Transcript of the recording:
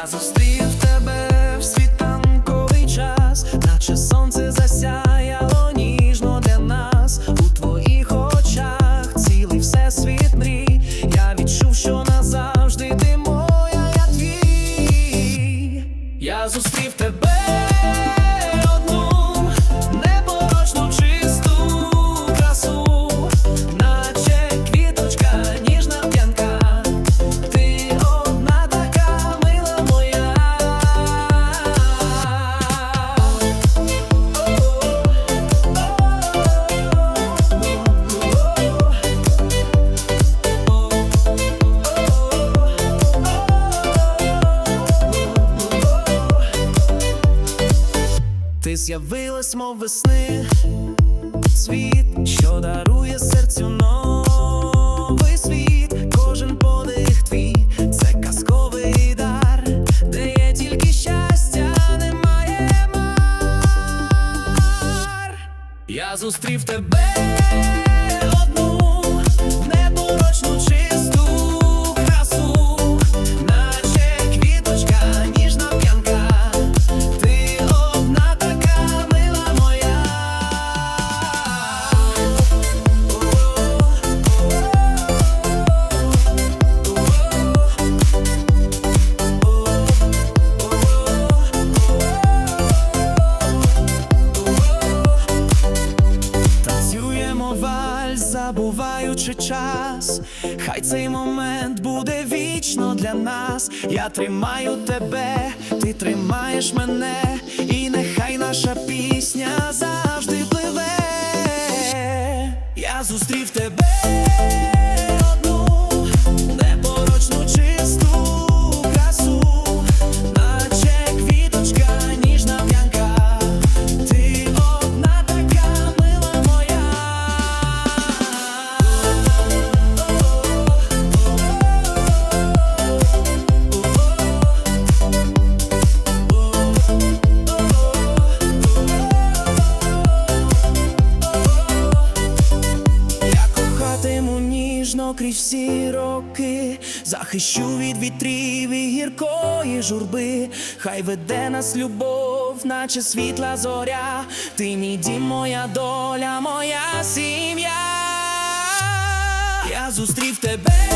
я зустрів. Торкаєш, мов весни, світ, що дарує серцю новий світ, кожен подих твій, це казковий дар, де є тільки щастя, немає. Я зустрів тебе забуваючи час. Хай цей момент буде вічно для нас. Я тримаю тебе, ти тримаєш мене, і нехай наша пісня завжди пливе. Я зустрів тебе ніжно крізь всі роки, захищу від вітрів і гіркої журби. Хай веде нас любов, наче світла зоря. Ти мій дім, моя доля, моя сім'я. Я зустрів тебе